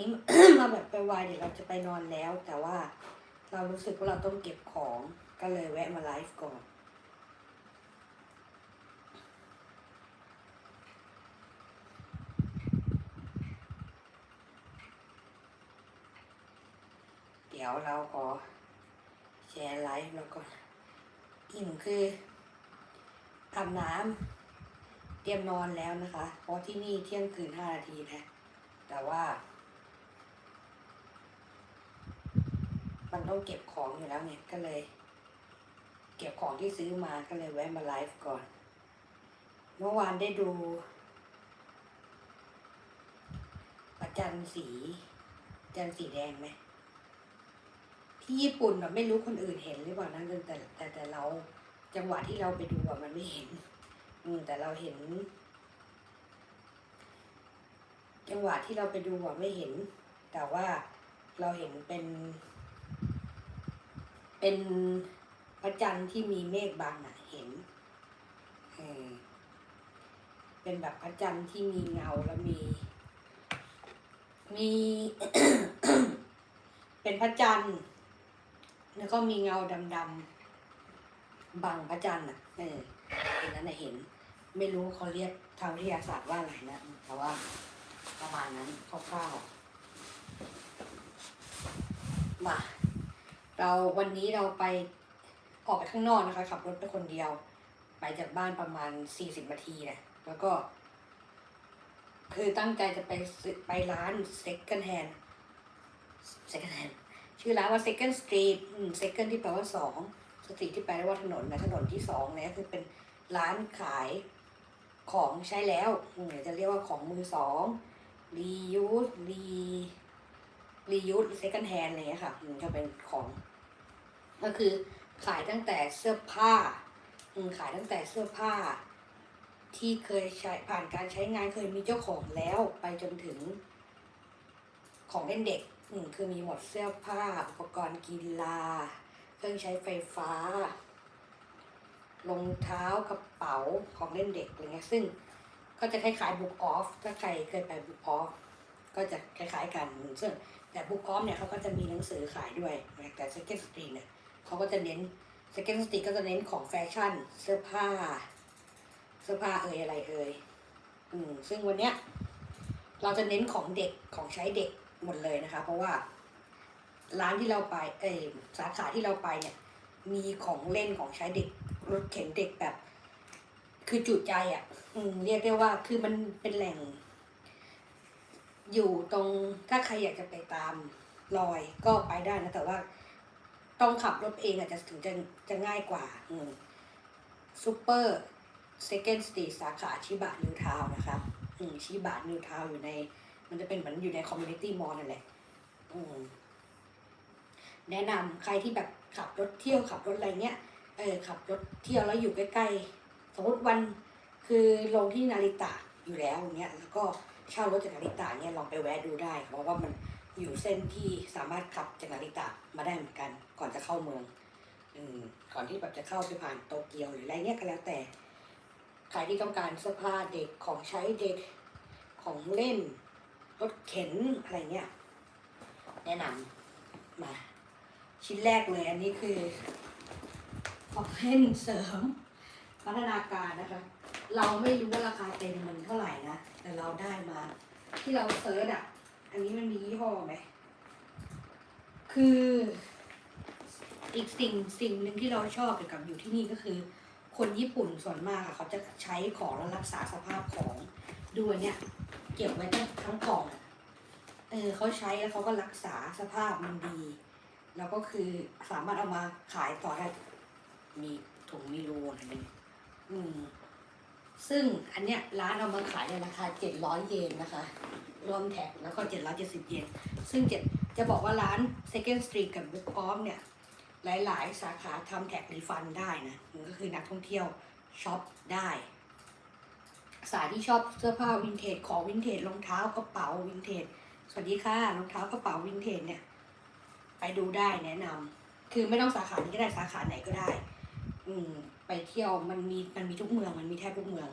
นี้ มาแบบไปวายเดี๋ยวเราจะไปนอนแล้ว แต่ว่าเรารู้สึกว่าเราต้องเก็บของก็เลยแวะมาไลฟ์ก่อนเดี๋ยวเราขอแชร์ไลฟ์แล้วก็อิ่มคืออาบน้ำเตรียมนอนแล้วนะคะ เพราะที่นี่เที่ยงคืนห้านาทีนะแต่ว่า มันต้องเก็บของอยู่แล้วไงก็เลย เก็บของที่ซื้อมาก็เลยแวะมาไลฟ์ก่อน เมื่อวานได้ดูประจันสี จันสีแดงไหมที่ญี่ปุ่นแบบไม่รู้คนอื่นเห็นหรือเปล่านะแต่แต่แต่เราจังหวะที่เราไปดูอะมันไม่เห็น อืมแต่เราเห็น จังหวะที่เราไปดูอะไม่เห็น แต่ว่าเราเห็นเป็น เป็นพระจันทร์ที่มีเมฆบังอะเห็นเป็นแบบพระจันทร์ที่มีเงาแล้วมี มี เป็นพระจันทร์แล้วก็มีเงาดำๆบังพระจันทร์อะเออเห็นนั้นน่ะเห็น ไม่รู้เขาเรียกทางวิทยาศาสตร์ว่าอะไรนะแต่ว่าประมาณนั้นคร่าวๆมา เราวันนี้เราไปออกไปข้างนอกนะคะ ขับรถไปคนเดียว ไปจากบ้านประมาณสี่สิบนาทีนะแล้วก็ คือตั้งใจจะไปไปร้าน second hand second hand ชื่อร้านว่า second street second ที่แปลว่าสอง street ที่แปลว่าถนนนะถนนที่สองเนี่ยคือเป็นร้านขายของใช้แล้วเดี๋ยวจะเรียกว่าของมือสอง reuse re reuse second hand อะไรเงี้ยค่ะอืมจะเป็นของ ก็คือขายตั้งแต่เสื้อผ้าอืมขายตั้งแต่เสื้อผ้า ที่เคยใช้ผ่านการใช้งานเคยมีเจ้าของแล้วไปจนถึงของเล่นเด็กอืมคือมีหมดเสื้อผ้า อุปกรณ์กีฬา เครื่องใช้ไฟฟ้ารองเท้ากระเป๋าของเล่นเด็กอะไรเงี้ยซึ่งก็จะคล้ายๆ book off ถ้าใครเคยไป book off ก็จะคล้ายๆกันซึ่งแต่ book off เนี่ยเขาก็จะมีหนังสือขายด้วยแต่ second street เนี่ย เขาก็จะเน้น second street ก็จะเน้นของแฟชั่น เสื้อผ้า เสื้อผ้าเอ่ยอะไรเอ่ยอืมซึ่งวันเนี้ยเราจะเน้นของเด็กของใช้เด็กหมดเลยนะคะ เพราะว่าร้านที่เราไปเอยสาขาที่เราไปเนี่ย มีของเล่นของใช้เด็กรถเข็นเด็กแบบ คือจุใจอะ่ะอืมเรียกได้ว่าคือมันเป็นแหล่ง อยู่ตรงถ้าใครอยากจะไปตามรอยก็ไปได้นะแต่ว่า ต้องขับรถเองอาจจะถึงจะจะง่ายกว่าอืมซูเปอร์เซ n d นสตรีทสาขาชิบะนิวทาวนะคะอืมชิบะนิวทาวอยู่ใน มันจะเป็นเหมือนอยู่ในคอมมูนิตี้มอลนั่นแหละ อืมแนะนำใครที่แบบขับรถเที่ยวขับรถอะไรเงี้ย เออขับรถเที่ยวแล้วอยู่ใกล้ๆ สมมติวันคือลงที่นาริตะอยู่แล้วเงี้ย แล้วก็เช่ารถจากนาริตะเนี่ยลองไปแวะดูได้ เพราะว่ามัน อยู่เส้นที่สามารถขับจากนาริตะมาได้เหมือนกัน ก่อนจะเข้าเมือง อืมก่อนที่แบบจะเข้าไปผ่านโตเกียวหรืออะไรเงี้ยก็แล้วแต่ใครที่ต้องการเสื้อผ้าเด็กของใช้เด็กของเล่น รถเข็นอะไรเงี้ยแนะนำมา ชิ้นแรกเลยอันนี้คือของเล่นเสริมพัฒนาการนะคะ เราไม่รู้ว่าราคาเต็มมันเท่าไหร่นะ แต่เราได้มา ที่เราเซิร์ชอะ อันนี้มันมียี่ห้อไหม คืออีกสิ่งสิ่งหนึ่งที่เราชอบเกี่ยวกับอยู่ที่นี่ก็คือ คนญี่ปุ่นส่วนมากอะเขาจะใช้ของแล้วรักษาสภาพของดูอันเนี่ย เก็บไว้ทั้งทั้งกล่องเออเขาใช้แล้วเขาก็รักษาสภาพมันดี แล้วก็คือสามารถเอามาขายต่อได้มีถุงมีรูอะไรนี่อืมซึ่งอันเนี้ยร้านเอามาขายในราคาเจ็ดร้อยเยนนะคะ รวมแท็กแล้วก็เจ็ดร้อยเจ็ดสิบเยนซึ่งจะบอกว่าร้าน Second Street กับ Book o f เนี่ย หลายๆ สาขาทำแท็กรีฟันได้นะมันก็คือนักท่องเที่ยวช็อปได้ สายที่ชอบเสื้อผ้าวินเทจของวินเทจรองเท้ากระเป๋าวินเทจสวัสดีค่ะรองเท้ากระเป๋าวินเทจเนี่ย ไปดูได้แนะนำคือไม่ต้องสาขานี้ก็ได้สาขาไหนก็ได้ อืมไปเที่ยวมันมีมันมีทุกเมืองมันมีแทบทุกเมือง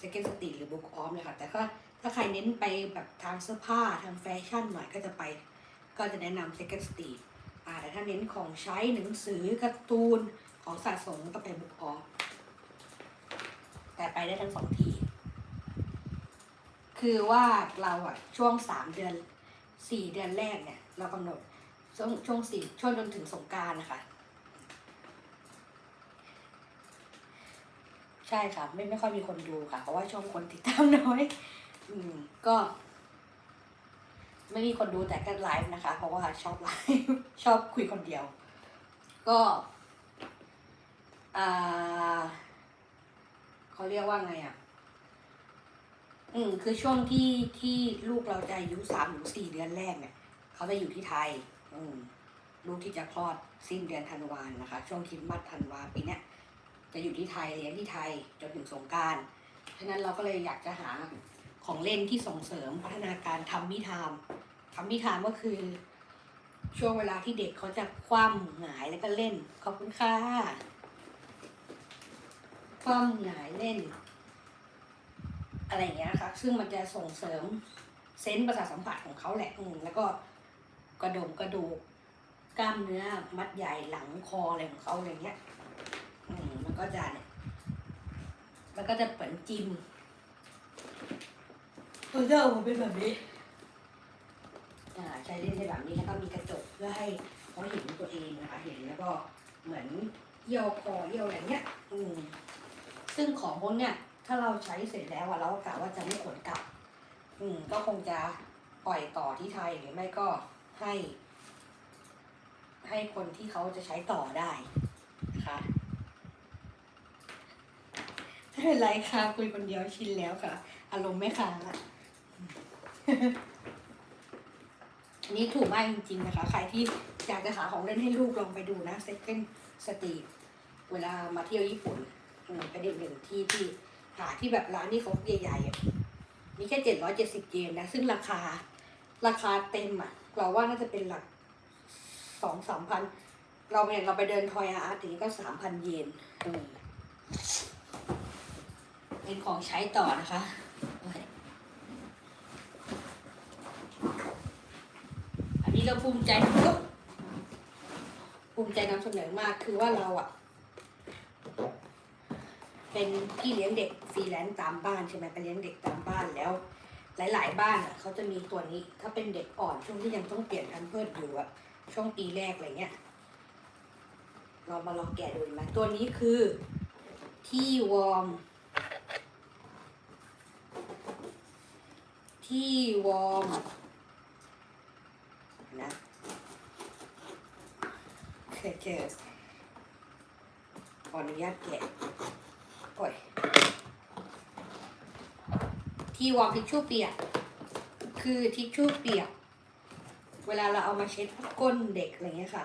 Second Street หรือ Book Off เลยค่ะแต่ก็ ถ้าใครเน้นไปแบบทางเสื้อผ้าทางแฟชั่นหน่อยก็จะไป ก็จะแนะนำ Second Street อ่าแต่ถ้าเน้นของใช้หนังสือการ์ตูนของสะสมก็ไปบุกออฟแต่ไปได้ทั้งสองที่คือว่าเราอะช่วงสามเดือนสี่เดือนแรกเนี่ย เรากำหนดช่วงช่วงสี่ช่วงจนถึงสงการนะคะใช่ค่ะ ไม่ไม่ค่อยมีคนดูค่ะ เพราะว่าช่องคนติดตามน้อย อืมก็ ไม่มีคนดูแต่ก็ไลฟ์นะคะ เพราะว่าชอบไลฟ์ชอบคุยคนเดียว ก็อ่าเขาเรียกว่าไงอะ อืม คือช่วงที่ที่ลูกเราจะอายุสามถึงสี่เดือนแรกเนี่ย เขาจะอยู่ที่ไทย อืม ลูกที่จะคลอดสิ้นเดือนธันวาคมนะคะ ช่วงคริดมัดธันวาปีเนี้ยจะอยู่ที่ไทยเรียนที่ไทยจนถึงสงการ ฉะนั้นเราก็เลยอยากจะหา ของเล่นที่ส่งเสริมพัฒนาการทำมิทามทำมิทามก็คือ ช่วงเวลาที่เด็กเขาจะคว่ำหงายแล้วก็เล่น ขอบคุณค่ะคว่ำหงายเล่น อะไรอย่างเงี้ยนะคะซึ่งมันจะส่งเสริมเซนส์ประสาทสัมผัสของเขาแหละอืมแล้วก็กระดมกระดูกกล้ามเนื้อมัดใหญ่หลังคออะไรของเขาอะไรเงี้ยอืมมันก็จะเนี่ยมันก็จะเหมื อนจิมเออเจ้าเป็นแบบนี้อ่าใช้เล่นในแบบนี้แล้วก็มีกระจกเพื่อให้เขาเห็นตัวเองนะคะเห็นแล้วก็เหมือนเยี่ยวคอเยี่ยวอะไรเงี้ยอืมซึ่งของพวกเนี้ยถ้าเราใช้เสร็จแล้วอะเราก็กะว่าจะไม่ขนกลับ อืม ก็คงจะปล่อยต่อที่ไทยหรือไม่ก็ให้ ให้คนที่เขาจะใช้ต่อได้นะคะไม่เป็นไรค่ะคุยคนเดียวชินแล้วค่ะ อารมณ์ไม่ค้างอะ อันนี้ถูกมากจริง ๆ นะคะ ใครที่อยากจะหาของเล่นให้ลูกลองไปดูนะ Second Street เวลามาเที่ยวญี่ปุ่นอืมเป็นอีกหนึ่งที่ที่หาที่แบบร้านที่เขาใหญ่ๆอะมีแค่เจ็ดร้อยเจ็ดสิบเยนนะ ซึ่งราคาราคาเต็มอะ เราว่าน่าจะเป็นหลักสองสามพัน เราเนี่ยเราไปเดินทอยอาร์ตอย่างก็สามพันเยนอืมเป็นของใช้ต่อนะคะ อั นี้เราภูมิใจภูมิใจนำเสนอมากคือว่าเราอะเป็นพี่เลี้ยงเด็กฟรีแลนซ์ตามบ้านใช่ไหมไปเลี้ยงเด็กตามบ้านแล้ว หลาย ๆ บ้านอะเขาจะมีตัวนี้ ถ้าเป็นเด็กอ่อนช่วงที่ยังต้องเปลี่ยนแพมเพิร์ดอยู่อะช่วงปีแรกอะไรเงี้ยเรามาลองแกะดูไหมตัวนี้คือที่วอร์มที่วอร์ม นะเคเจอขออนุญาตแกะโอ้ยที่วอร์มทิชชู่เปียก คือทิชชู่เปียก เวลาเราเอามาเช็ดก้นเด็กอะไรเงี้ยค่ะ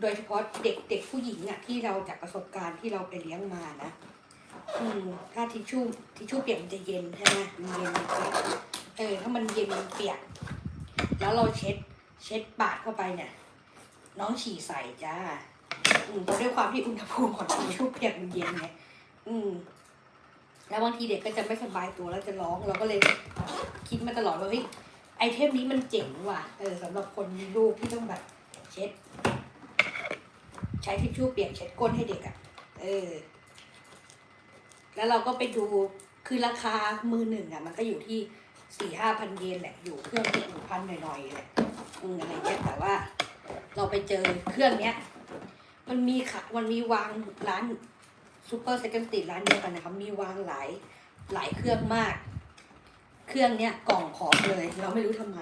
โดยเฉพาะเด็กเด็กผู้หญิงอะที่เราจากประสบการณ์ที่เราไปเลี้ยงมานะอืมถ้าทิชชู่ทิชชู่เปียกมันจะเย็นใช่ไหมมันเย็นมันเปียกเออถ้ามันเย็นมันเปียก แล้วเราเช็ดเช็ดปาดเข้าไปเนี่ยน้องฉี่ใส่จ้า อืมเพราะด้วยความที่อุณหภูมิของทิชชู่เปียกมันเย็นไงอืม แล้วบางทีเด็กก็จะไม่สบายตัวแล้วจะร้องเราก็เลยคิดมาตลอดว่าเฮ้ยไอเทมนี้มันเจ๋งว่ะเออสำหรับคนมีลูกที่ต้องแบบเช็ด ใช้ทิชชู่เปียกเช็ดก้นให้เด็กอะ่ะ เออ แล้วเราก็ไปดูคือราคามือหนึ่งอะ มันก็อยู่ที่ สี่ห้าพันเยนแหละอยู่เครื่องที่หนึ่งพันหน่อยๆแหละอืมอะไรเงี้ยแต่ว่า เราไปเจอเครื่องเนี้ย มันมีค่ะมันมีวางร้านซูเปอร์เซคันด์สตรีทร้านเดียวกันนะครับมีวางหลายหลายเครื่องมาก เครื่องเนี้ยกล่องผอเลย เราไม่รู้ทำไม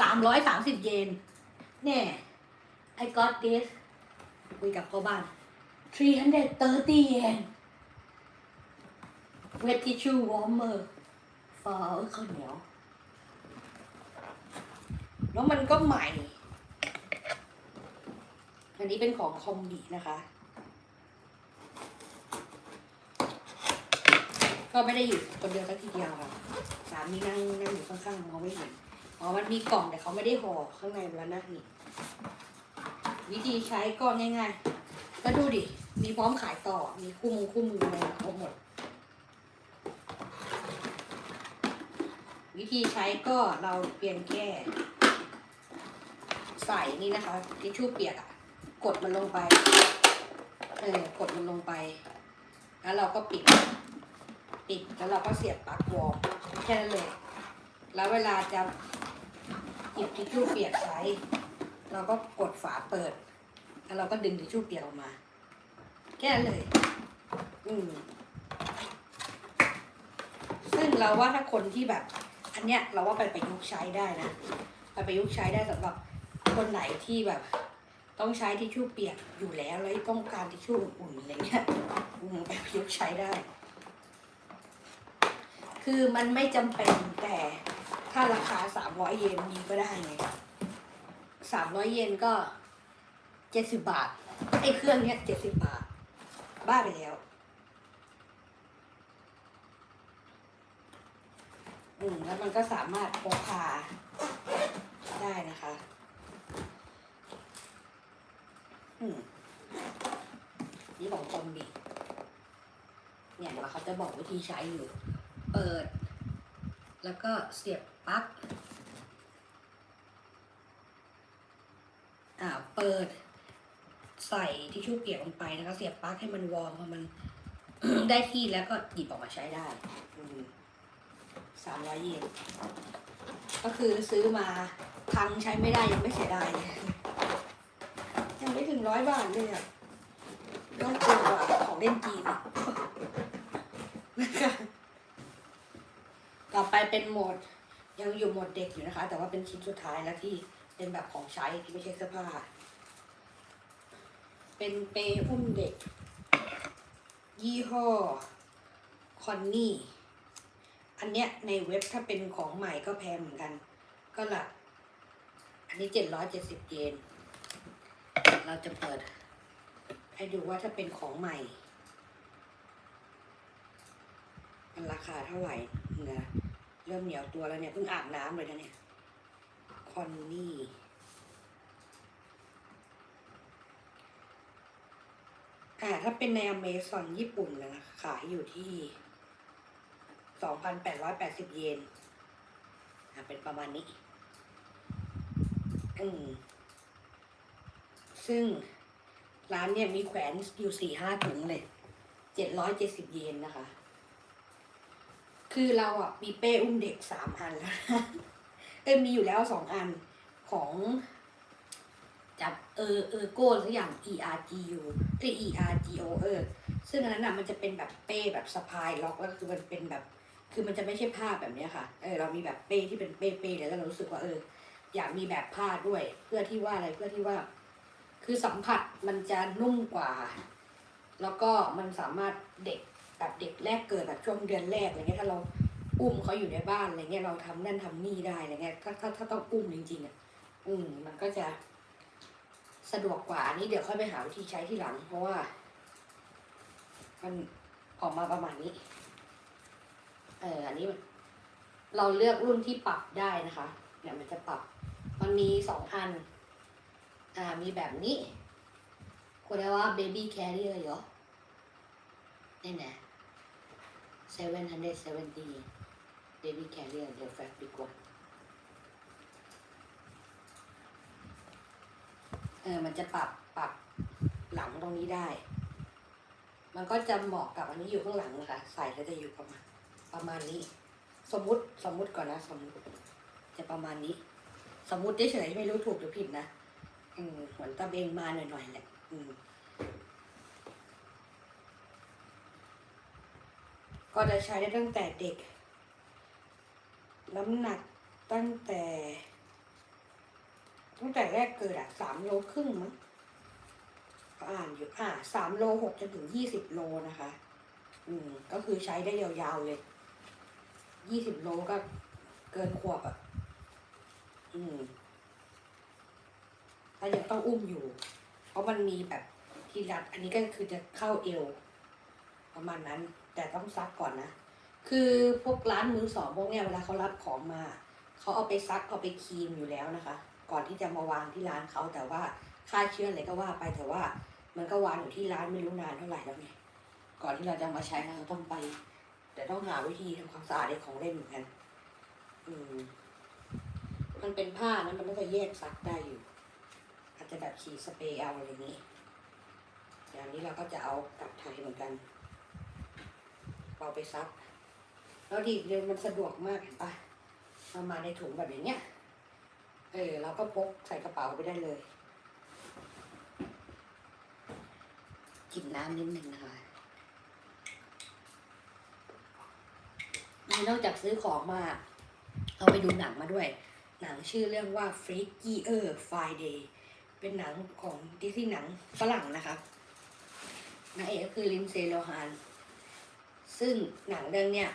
สามร้อยสามสิบเยนเนี่ย I got this คุยกับพ่อบ้าน 330 yen wet tissue warmer for ข้าวเหนียว แล้วมันก็ใหม่ อันนี้เป็นของคอมบีนะคะ ก็ไม่ได้อยู่คนเดียวสักทีเดียวค่ะ สามีนั่งนั่งอยู่ข้างๆมองไม่เห็น อ๋อ มันมีกล่องแต่เขาไม่ได้ห่อข้างในแล้วนะนี่ วิธีใช้ก็ง่ายๆ ก็ดูดิ มีพร้อมขายต่อ มีคู่มือคู่มืออะไรครบหมด วิธีใช้ก็เราเพียงแค่ใส่นี่นะคะทิชชู่เปียกอะกดมันลงไปเออกดมันลงไป แล้วเราก็ปิด ปิดแล้วเราก็เสียบปลั๊กวอลแค่นั้นเลยแล้วเวลาจะหยิบทิชชู่เปียกใช้ เราก็กดฝาเปิด แล้วเราก็ดึงทิชชู่เปียกออกมา แค่นั้นเลย อืมซึ่งเราว่าถ้าคนที่แบบ อันเนี้ยเราว่าไปประยุกต์ใช้ได้นะไปประยุกต์ใช้ได้สำหรับคนไหนที่แบบ ต้องใช้ทิชชู่เปียกอยู่แล้วแล้วต้องการทิชชู่อุ่นๆอะไรเงี้ยมไปประยุกต์ใช้ได้ คือมันไม่จำเป็นแต่ถ้าราคาสามร้อยเยนมีก็ได้ไงสามร้อยเยนก็เจ็ดสิบบาทไอ้เครื่องเนี้ยเจ็ดสิบบาท บ้าไปแล้ว อืมแล้วมันก็สามารถพกพาได้นะคะ อืมนี่ของคอมบิเนี่ยเดี๋ยวเขาจะบอกวิธีใช้อยู่ เปิด แล้วก็เสียบปลั๊กอ่า เปิด ใส่ทิชชู่เปียกลงไปนะคะ เสียบปลั๊กให้มันวอร์มพอมัน ได้ที่แล้วก็หยิบออกมาใช้ได้ อืม สามร้อยเยนก็คือซื้อมาพังใช้ไม่ได้ยังไม่เสียดายเลยยังไม่ถึงร้อยบาทเลยอะต้องกลัวกว่าของเล่นจีนต่อไปเป็นโหมดยังอยู่โหมดเด็กอยู่นะคะ แต่ว่าเป็นชิ้นสุดท้ายแล้วที่เป็นแบบของใช้ที่ไม่ใช่เสื้อผ้า เป็นเปย์อุ้มเด็ก ยี่ห้อคอนนี่ อันเนี้ยในเว็บถ้าเป็นของใหม่ก็แพงเหมือนกัน ก็หลัก อันนี้เจ็ดร้อยเจ็ดสิบเยน เราจะเปิด ให้ดูว่าถ้าเป็นของใหม่ มันราคาเท่าไหร่นะเริ่มเหนียวตัวแล้วเนี่ยเพิ่งอาบน้ำเลยนะเนี่ย คอนนี่อ่าถ้าเป็นในอเมซอนญี่ปุ่นนะขายอยู่ที่ สองพันแปดร้อยแปดสิบเยนอะเป็นประมาณนี้ อืม ซึ่งร้านเนี่ยมีแขวนอยู่สี่ห้าถุงเลยเจ็ดร้อยเจ็ดสิบเยนนะคะ คือเราอะมีเป้อุ้มเด็กสามอันแล้วเอ้ยมีอยู่แล้วสองอันของจับเออเออโก้สักอย่าง E R G U ที่ E R G O เออซึ่งอันนั้นอะมันจะเป็นแบบเป้แบบสะพายล็อกแล้วคือมันเป็นแบบ คือมันจะไม่ใช่ผ้าแบบนี้ค่ะ เออเรามีแบบเป้ที่เป็นเป้เป้เลยแล้วเรารู้สึกว่าเออ อยากมีแบบผ้าด้วย เพื่อที่ว่าอะไรเพื่อที่ว่า คือสัมผัสมันจะนุ่มกว่า แล้วก็มันสามารถเด็กแบบเด็กแรกเกิดแบบช่วงเดือนแรกอะไรเงี้ยถ้าเราอุ้มเขาอยู่ในบ้านอะไรเงี้ยเราทำนั่นทำนี่ได้อะไรเงี้ยถ้าถ้าถ้าต้องอุ้มจริงๆอะอืมมันก็จะ สะดวกกว่าอันนี้เดี๋ยวค่อยไปหาวิธีใช้ที่หลัง เพราะว่า มันออกมาประมาณนี้ เอออันนี้เราเลือกรุ่นที่ปรับได้นะคะ เนี่ยมันจะปรับ มันมีสองอัน อ่า มีแบบนี้คุณเรียกว่า baby carrier เหรอนี่นะ770 baby carrier เดี๋ยวแฟบดีกว่า เออ มันจะปรับปรับหลังตรงนี้ได้ มันก็จะเหมาะกับอันนี้อยู่ข้างหลังนะคะ ใส่แล้วจะอยู่ประมาณ ประมาณนี้ สมมุติสมมุติก่อนนะสมมุติจะประมาณนี้ สมมุติเฉยๆไม่รู้ถูกหรือผิดนะอืมเหมือนตะเบงมาหน่อยๆแหละ อืมก็จะใช้ได้ตั้งแต่เด็ก น้ำหนักตั้งแต่ ตั้งแต่แรกเกิดอะสามโลครึ่งมั้งอ่านอยู่อ่าสามโลหกจนถึงยี่สิบโลนะคะ อืม ก็คือใช้ได้ยาวๆเลย ยี่สิบโลก็เกินขวบอะ อืมถ้ายังต้องอุ้มอยู่ เพราะมันมีแบบที่รัด อันนี้ก็คือจะเข้าเอว ประมาณนั้น แต่ต้องซักก่อนนะ คือพวกร้านมือสองพวกเนี้ยเวลาเขารับของมา เขาเอาไปซักเอาไปครีมอยู่แล้วนะคะ ก่อนที่จะมาวางที่ร้านเขาแต่ว่าค่าเชื้ออะไรก็ว่าไปแต่ว่า มันก็วางอยู่ที่ร้านไม่รู้นานเท่าไหร่แล้วไงก่อนที่เราจะมาใช้เราต้องไป แต่ต้องหาวิธีทำความสะอาดในของเล่นเหมือนกัน อืม มันเป็นผ้านะมันน่าจะแยกซักได้อยู่ อาจจะแบบฉีดสเปรย์เอาอะไรอย่างนี้อย่างนี้เราก็จะเอากลับไทยเหมือนกันเอาไปซัก แล้วดีเรียนมันสะดวกมากเห็นปะเอามาในถุงแบบอย่างเงี้ย เออเราก็พกใส่กระเป๋าไปได้เลย กินน้ำนิดนึงนะคะ นี่นอกจากซื้อของมา เอาไปดูหนังมาด้วย หนังชื่อเรื่องว่า Freakier Friday เป็นหนังของดิสนีย์หนังฝรั่งนะคะนางเอกก็คือลินเซโลฮานซึ่งหนังเรื่องเนี้ย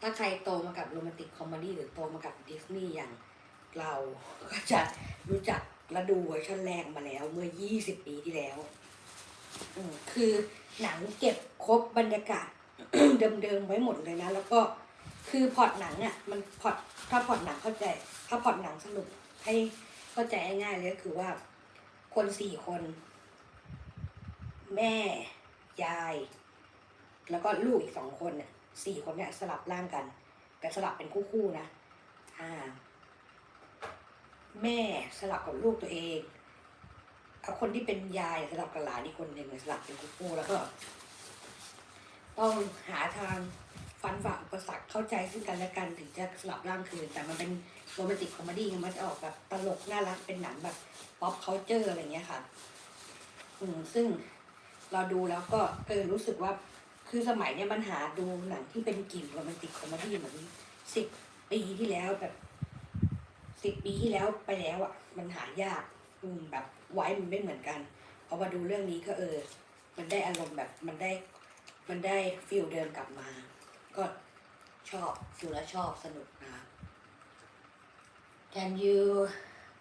ถ้าใครโตมากับโรแมนติกคอมเมดี้หรือโตมากับดิสนีย์อย่างเราก็จะรู้จักและดูเวอร์ชันแรกมาแล้วเมื่อ 20 ปีที่แล้ว คือหนังเก็บครบบรรยากาศ เดิมๆไว้หมดเลยนะ แล้วก็คือพล็อตหนังอะมันพล็อตถ้าพล็อตหนังเข้าใจถ้าพล็อตหนังสรุปให้เข้าใจง่ายๆเลยก็คือว่า คนสี่คน แม่ ยาย แล้วก็ลูกอีกสองคนเนี่ยสี่คนเนี่ยสลับร่างกัน แต่สลับเป็นคู่ๆนะอ่าแม่สลับกับลูกตัวเองเอาคนที่เป็นยายสลับกับหลานอีกคนหนึ่งสลับเป็นคู่ๆแล้วก็ ต้องหาทางฟันฝ่าอุปสรรคเข้าใจซึ่งกันและกันถึงจะสลับร่างคืน แต่มันเป็นโรแมนติกคอมเมดี้มันจะออกแบบตลกน่ารักเป็นหนังแบบป๊อปเคาเจอร์อะไรเงี้ยค่ะ อืมซึ่งเราดูแล้วก็เออรู้สึกว่าคือสมัยเนี้ยมันหาดูหนังที่เป็นกลิ่นโรแมนติกคอมเมดี้เหมือนสิบปีที่แล้วแบบสิบปีที่แล้วไปแล้วอะ มันหายากอืมแบบไว้มันไม่เหมือนกันพอมาดูเรื่องนี้ก็เออ มันได้อารมณ์แบบมันได้ มันได้ฟิลเดิมกลับมา ก็ชอบดูแล้วชอบสนุกนะ Can you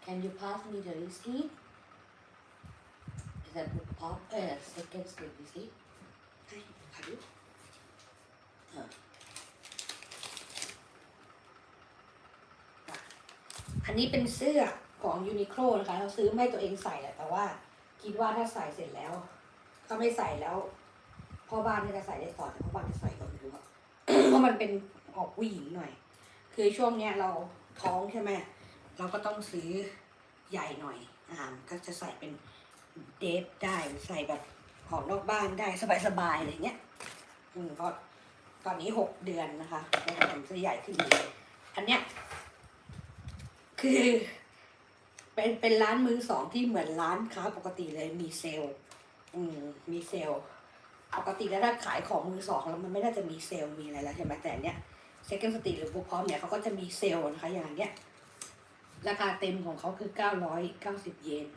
Can you pass me the receipt Is that book pop เออ second step receipt ให้ขอดูอะอะอันนี้เป็นเสื้อของยูนิโคลนะคะ เราซื้อไม่ให้ตัวเองใส่แหละแต่ว่าคิดว่าถ้าใส่เสร็จแล้ว ถ้าไม่ใส่แล้ว พ่อบ้านจะใส่ได้ต่อแต่พ่อบ้านจะใส่ก็ไม่รู้อะเพราะมันเป็นออกผู้หญิงหน่อย คือช่วงเนี้ยเราท้องใช่ไหมเราก็ต้องซื้อใหญ่หน่อยอ่าก็จะใส่เป็นเดทได้ใส่แบบออกนอกบ้านได้สบายๆอะไรเงี้ยอืมก็ตอนนี้หกเดือนนะคะแล้วผมจะใหญ่ขึ้นอีกอันเนี้ยคือเป็นเป็นร้านมือสองที่เหมือนร้านค้าปกติเลยมีเซลล์ อืมมีเซลล์ ปกติแล้วถ้าขายของมือสองแล้วมันไม่น่าจะมีเซลล์มีอะไรแล้วใช่ไหมแต่เนี้ย Second Street หรือ Book Prom เนี่ยเขาก็จะมีเซลล์นะคะอย่างเนี้ยราคาเต็มของเขาคือ 990 เยน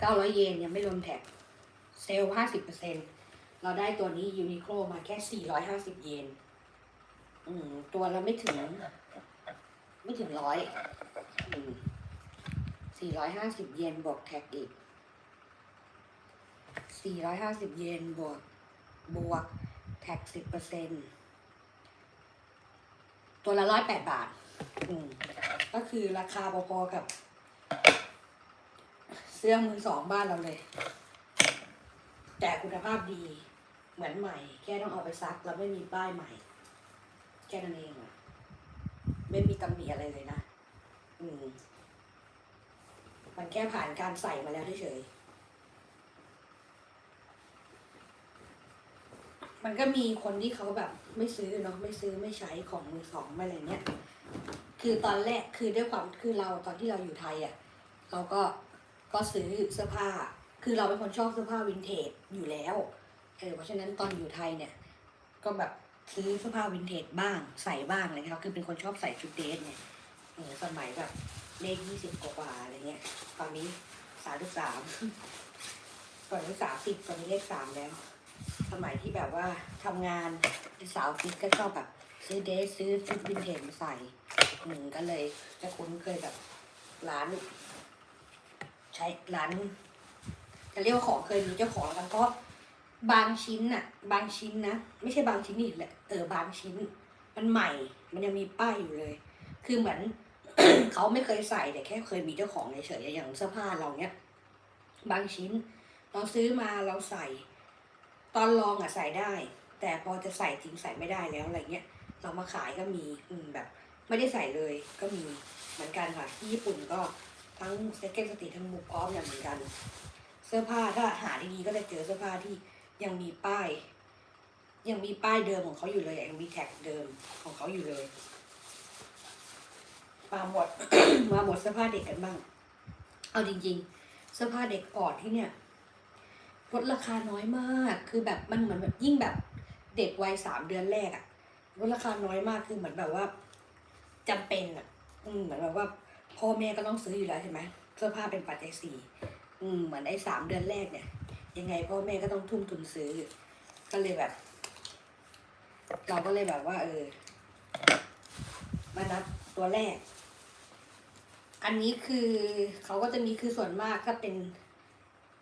900 เยนยังไม่รวมแท็ก เซลล์ 50%เราได้ตัวนี้ยูนิโคลมาแค่ 450 เยน อืม ตัวละไม่ถึง ไม่ถึงร้อยอืม450 เยนบวกแท็กอีก 450 เยนบวก บวกแท็ก10%ตัวละ108บาท อืมก็คือราคาพอๆกับ เสื้อมือสองบ้านเราเลย แต่คุณภาพดีเหมือนใหม่ แค่ต้องเอาไปซัก แล้วไม่มีป้ายใหม่ แค่นั้นเองอะไม่มีตำหนิอะไรเลยนะ อืมมันแค่ผ่านการใส่มาแล้วเฉยๆ มันก็มีคนที่เขาแบบไม่ซื้อเนาะไม่ซื้อไม่ใช้ของมือสองอะไรเงี้ยคือตอนแรกคือด้วยความคือเราตอนที่เราอยู่ไทยอะ่ะเราก็ก็ซื้อเสื้อผ้า คือเราเป็นคนชอบเสื้อผ้าวินเทจอยู่แล้วเออเพราะฉะนั้นตอนอยู่ไทยเนี่ย ก็แบบซื้อเสื้อผ้าวินเทจบ้างใส่บ้างอะไรเงี้ยครับคือเป็นคนชอบใส่ชุดเดทเนี่ยเออสมัยแบบเลขยี่สิบกว่าอะไรเงี้ย ตอนนี้สามสิบสามก่อนนี้สามสิบตอนนี้เลขสามแล้ว สมัยที่แบบว่าทำงานสาวฟิตก็ชอบแบบซื้อเดทซื้อชุดวินเทจมาใส่อืมก็เลยจะคุ้นเคยกับร้าน ใช้ร้านจะเรียกว่าของเคยมีเจ้าของแล้วเพราะบางชิ้นน่ะ บางชิ้นนะ ไม่ใช่บางชิ้นนี่แหละเออบางชิ้น มันใหม่ มันยังมีป้ายอยู่เลย คือเหมือนเขาไม่เคยใส่แต่แค่เคยมีเจ้าของเฉยๆอย่างเสื้อผ้าเราเนี้ย บางชิ้น เราซื้อมาเราใส่ ตอนลองอะใส่ได้ แต่พอจะใส่จริงใส่ไม่ได้แล้วอะไรเงี้ยเรามาขายก็มีอืมแบบ ไม่ได้ใส่เลยก็มีเหมือนกันค่ะที่ญี่ปุ่นก็ทั้งเซเกนสติทั้งบุกออฟเนี่ยเหมือนกัน เสื้อผ้าถ้าหาดีๆก็จะเจอเสื้อผ้าที่ยังมีป้าย ยังมีป้ายเดิมของเขาอยู่เลยยังมีแท็กเดิมของเขาอยู่เลยมาหมดมาหมดเสื้อผ้าเด็กกันบ้าง เอาจริง ๆ เสื้อผ้าเด็กออดที่เนี่ย ลดราคาน้อยมาก คือแบบมันเหมือนแบบยิ่งแบบเด็กวัยสามเดือนแรกอะลดราคาน้อยมากคือเหมือนแบบว่าจำเป็นอะอืมเหมือนแบบว่าพ่อแม่ก็ต้องซื้ออยู่แล้วใช่ไหมเสื้อผ้าเป็นปัจจัยสี่อืมเหมือนไอ้สามเดือนแรกเนี่ย ยังไงพ่อแม่ก็ต้องทุ่มทุนซื้อ ก็เลยแบบ เราก็เลยแบบว่า เออ มานับตัวแรก อันนี้คือเขาก็จะมีคือส่วนมากถ้าเป็น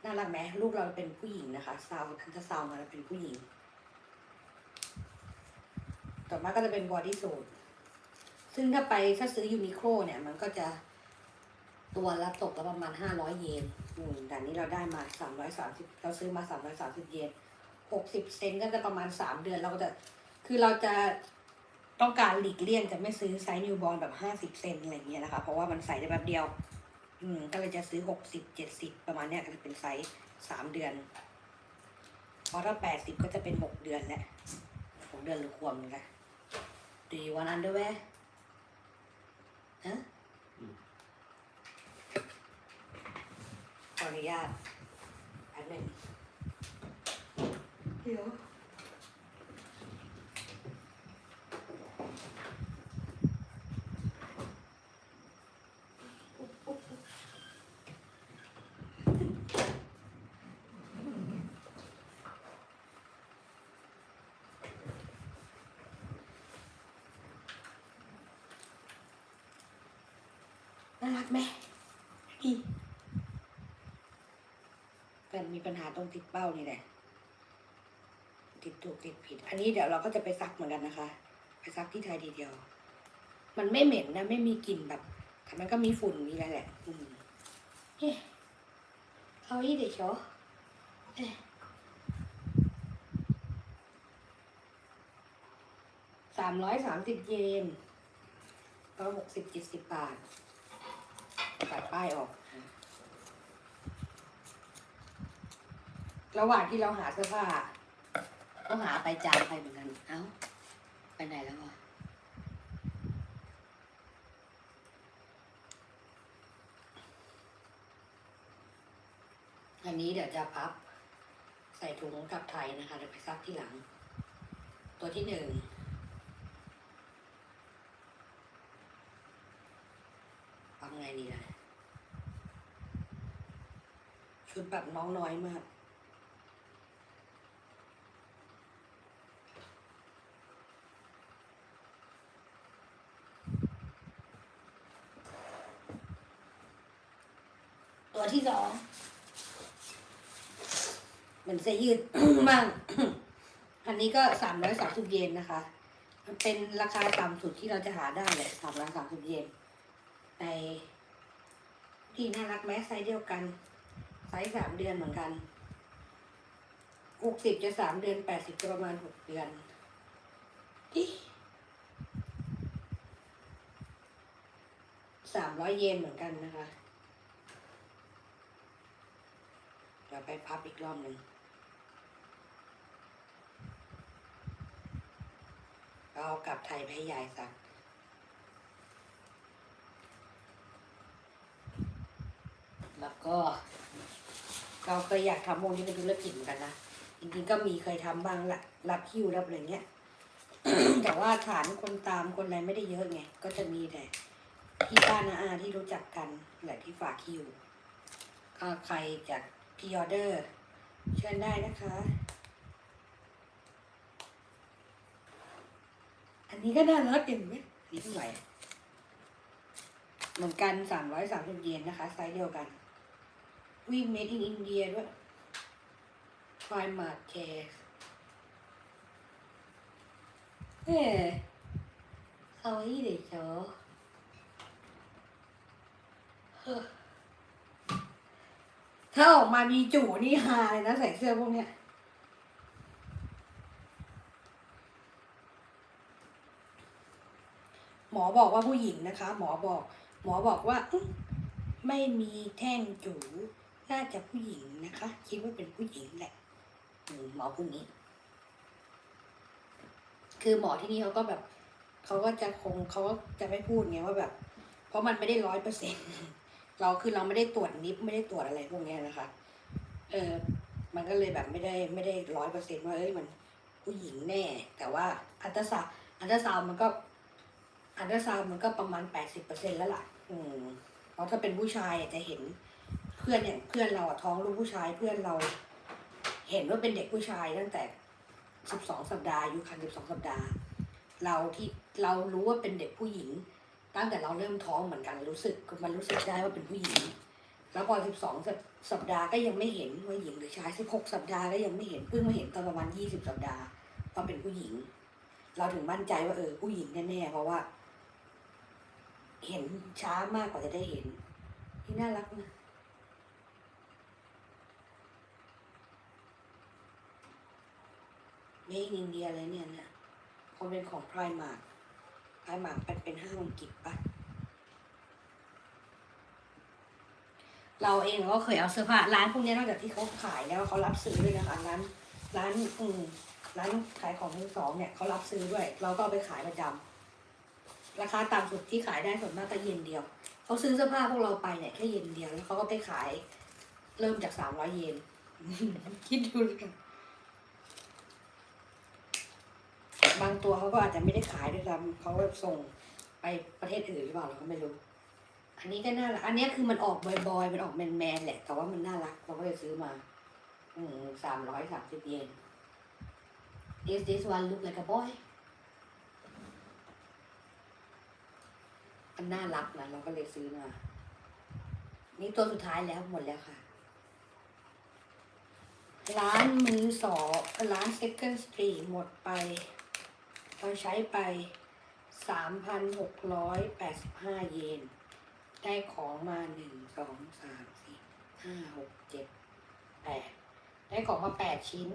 น่ารักไหมลูกเราเป็นผู้หญิงนะคะซาวทันทซาวมาแล้วเป็นผู้หญิง ต่อมาก็จะเป็นบอดี้สูทซึ่งถ้าไปถ้าซื้อยูนิโคเนี่ย มันก็จะตัวละตกละประมาณห้าร้อยเยนอืมแต่นี้เราได้มาสามร้อยสามสิบเราซื้อมาสามร้อยสามสิบเยนหกสิบเซนก็จะประมาณสามเดือนเราก็จะ คือเราจะต้องการหลีกเลี่ยงจะไม่ซื้อไซส์นิวบอลแบบห้าสิบเซนอะไรเงี้ยนะคะ เพราะว่ามันใส่ได้แบบเดียว อืมก็เลยจะซื้อหกสิบเจ็ดสิบประมาณเนี้ยก็จะเป็นไซส์สามเดือนพราถ้าแปดสิบก็จะเป็นหกเดือนแหละหกเดือนหรือควมกัน Do you want underwear ฮะขออนุญาตอันหนึ่งเดี๋ยว น่ารักไหมอีแต่มีปัญหาตรงติดเป้านี่แหละ ติดถูกติดผิด อันนี้เดี๋ยวเราก็จะไปซักเหมือนกันนะคะ ไปซักที่ไทยทีเดียว มันไม่เหม็นนะ ไม่มีกลิ่นแบบแต่มันก็มีฝุ่นมีอะไรแหละ อืมเฮ้เขาอีเด็กเหรอเอ๊สามร้อยสามสิบเยนก็หกสิบเจ็ดสิบบาท ตัดป้ายออก ระหว่างที่เราหาเสื้อผ้า ก็หาไปจานไปเหมือนกัน เอ้า ไปไหนแล้ววะอันนี้เดี๋ยวจะพับ ใส่ถุงกลับไทยนะคะเดี๋ยวไปซักที่หลัง ตัวที่หนึ่งทำไงดีล่ะ ชุดแบบน้องน้อยมาก ตัวที่สองเหมือนเสยืดบ้าง อันนี้ก็สามร้อยสามสิบเยนนะคะ มันเป็นราคาต่ำสุดที่เราจะหาได้เลยสามร้อยสามสิบเยนในที่น่ารักแม้ไซส์เดียวกัน ส์สามเดือนเหมือนกันหกสิบจะสามเดือนแปดสิบจะประมาณหกเดือนที่สามร้อยเยนเหมือนกันนะคะเดี๋ยวไปพับอีกรอบหนึ่งเอากลับไทยไปให้ยายสักแล้วก็ เราเคยอยากทำวงนี้เป็นธุรกิจเหมือนกันนะจริงๆก็มีเคยทำบ้างละรับคิวรับอะไรเงี้ย แต่ว่าฐานคนตามคนอะไรไม่ได้เยอะไงก็จะมีแต่พี่ป้านาอาที่รู้จักกันแหละที่ฝากคิวก็ใครจากพีออเดอร์ เชิญได้นะคะ อันนี้ก็น่ารักเห็นไหมนี่เท่าไหร่เหมือนกันสามร้อยสามสิบเยนนะคะ ไซส์เดียวกัน วิ่ง made in India ด้วย Primark Care เฮ้かわいいでしょเฮ้อถ้าออกมามีจู่นี่ฮาเลยนะ ใส่เสื้อพวกเนี้ย ม หมอบอกว่าผู้หญิงนะคะ หมอบอก หมอบอกว่าอื้อไม่มีแท่งจู น่าจะผู้หญิงนะคะ คิดว่าเป็นผู้หญิงแหละหมอพูดนี้ คือหมอที่นี่เขาก็แบบเขาก็จะคงเขาก็จะไม่พูดไงว่าแบบ เพราะมันไม่ได้ร้อยเปอร์เซ็นเราคือเราไม่ได้ตรวจนิฟไม่ได้ตรวจอะไรพวกนี้นะคะ เออมันก็เลยแบบไม่ได้ไม่ได้ร้อยเปอร์เซ็นว่าเอ้ยมันผู้หญิงแน่ แต่ว่าอันตราซาวอันตราซาวมันก็ อันตราซาวมันก็ประมาณแปดสิบเปอร์เซ็นแล้วล่ะ อืมเพราะถ้าเป็นผู้ชายจะเห็น เพื่อนเนี่ยเพื่อนเราอะท้องลูกผู้ชายเพื่อนเรา เห็นว่าเป็นเด็กผู้ชายตั้งแต่สิบสองสัปดาห์อายุคันสิบสองสัปดาห์ เราที่เรารู้ว่าเป็นเด็กผู้หญิง ตั้งแต่เราเริ่มท้องเหมือนกันรู้สึกมันรู้สึกได้ว่าเป็นผู้หญิง แล้วพอสิบสองสัปดาห์ก็ยังไม่เห็นว่าหญิงหรือชายสิบหกสัปดาห์ก็ยังไม่เห็นเพิ่งมาเห็นตอนประมาณยี่สิบสัปดาห์ว่าเป็นผู้หญิง เราถึงมั่นใจว่าเออผู้หญิงแน่ๆเพราะว่า เห็นช้ามากกว่าจะได้เห็นที่น่ารักนะ เมฆอินเดียเลยเนี่ยเนี่ยเขาเป็นของไพรมาร์ไพรมาร์เป็นเป็นห้างอังกฤษปะเราเองก็เคยเอาเสื้อผ้าร้านพวกนี้นอกจากที่เขาขายแล้วเขารับซื้อด้วยนะคะร้านร้านอืมร้านขายของมือสองเนี่ยเขารับซื้อด้วย เราก็เอาไปขายประจำราคาต่ำสุดที่ขายได้ส่วนมากก็เย็นเดียวเขาซื้อเสื้อผ้าพวกเราไปเนี่ยแค่เย็นเดียวแล้วเขาก็ไปขาย เริ่มจากสามร้อยเยนคิดดูเลยกัน บางตัวเขาก็อาจจะไม่ได้ขายด้วยซ้ำเขาแบบส่งไปประเทศอื่นหรือเปล่าเราก็ไม่รู้ อันนี้ก็น่ารัก อันนี้คือมันออกบอยๆ มันออกแมนๆแหละ แต่ว่ามันน่ารัก เราก็เลยซื้อมา อืมสามร้อยสามสิบเยน Is this one look like a boy มันน่ารักนะเราก็เลยซื้อมา นี่ตัวสุดท้ายแล้วหมดแล้วค่ะ ร้านมือสองร้าน Second Street หมดไป เราใช้ไปสามพันหกร้อยแปดสิบห้าเยน ได้ของมาหนึ่งสองสามสี่ห้าหกเจ็ดแปดได้ของมาแปดชิ้น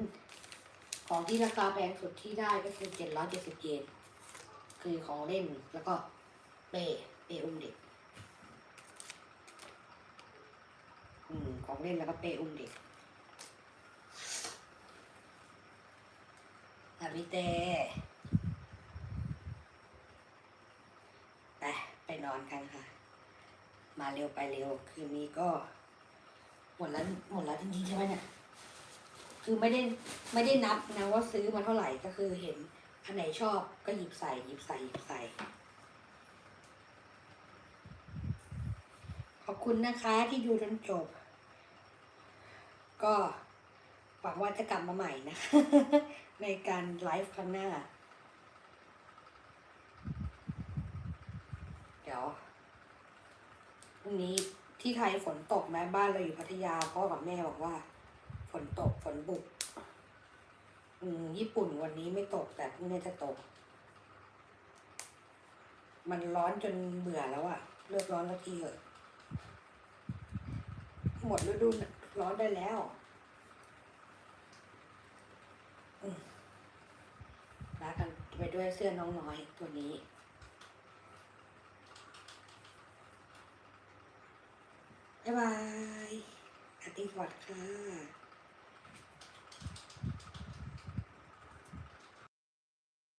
ของที่ราคาแพงสุดที่ได้ก็คือเจ็ดร้อยเจ็ดสิบเยน คือของเล่นแล้วก็เป้เป้อุ้มเด็กอืมของเล่นแล้วก็เป้อุ้มเด็กอาพี่เต้ ไปนอนกันค่ะ มาเร็วไปเร็ว คืนนี้ก็ หมดแล้วหมดแล้วจริงๆใช่ไหมเนี่ย คือไม่ได้ไม่ได้นับนะว่าซื้อมาเท่าไหร่ก็คือเห็นอันไหนชอบก็หยิบใส่หยิบใส่หยิบใส่ ขอบคุณนะคะที่ดูจนจบ ก็หวังว่าจะกลับมาใหม่นะ ในการไลฟ์ครั้งหน้า ดี๋ยวพรุ่งนี้ที่ไทยฝนตกไหมบ้านเราอยู่พัทยาพ่อกับแม่บอกว่า ฝนตกฝนบุก อืม ญี่ปุ่นวันนี้ไม่ตกแต่พรุ่งนี้จะตก มันร้อนจนเบื่อแล้วอะเลิกร้อนแล้วทีเถอะหมดฤดูร้อนได้แล้วอืมลากันไปด้วยเสื้อน้องน้อยตัวนี้ บ๊ายบายอาทิตย์สวัสดิ์ค่ะ